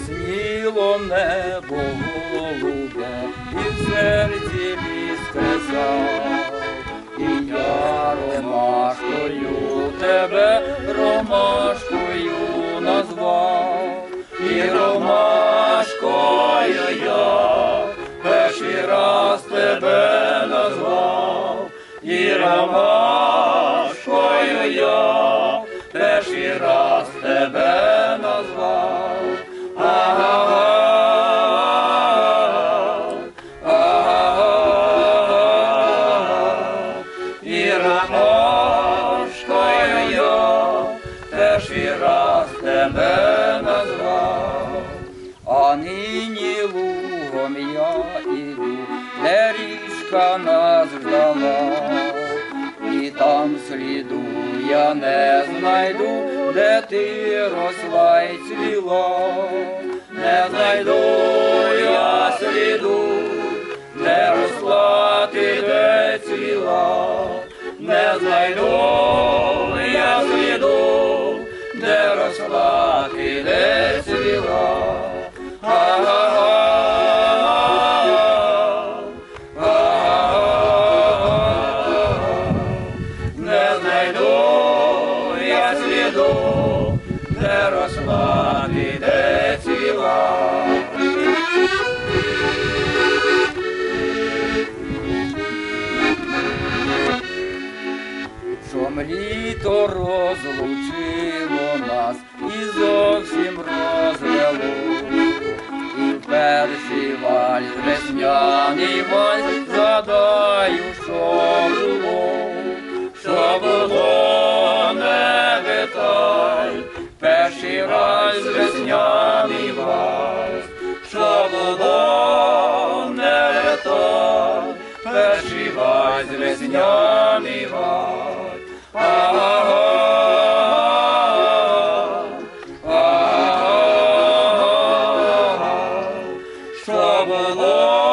Ясніло небо голубе, і в серці мій сказав, і я ромашкою тебе, ромашкою назвав, і ромашкою я перший раз тебе назвав, і ромашкою я перший раз тебе. Перший раз тебе назвав. А нині лугом я іду, де річка нас ждала, і там сліду я не знайду, де ти росла й цвіла, не знайду я сліду, де росла ти, де цвіла, не знайду де росла ти, цвіла. Не знайду я сліду, де росла ти, де ціла. Чом літо розлучило перший вальс, весняний вальс, згадаю, що було, що було, не питай, перший вальс, весняний вальс, що було, не питай, перший вальс, весняний. Lord.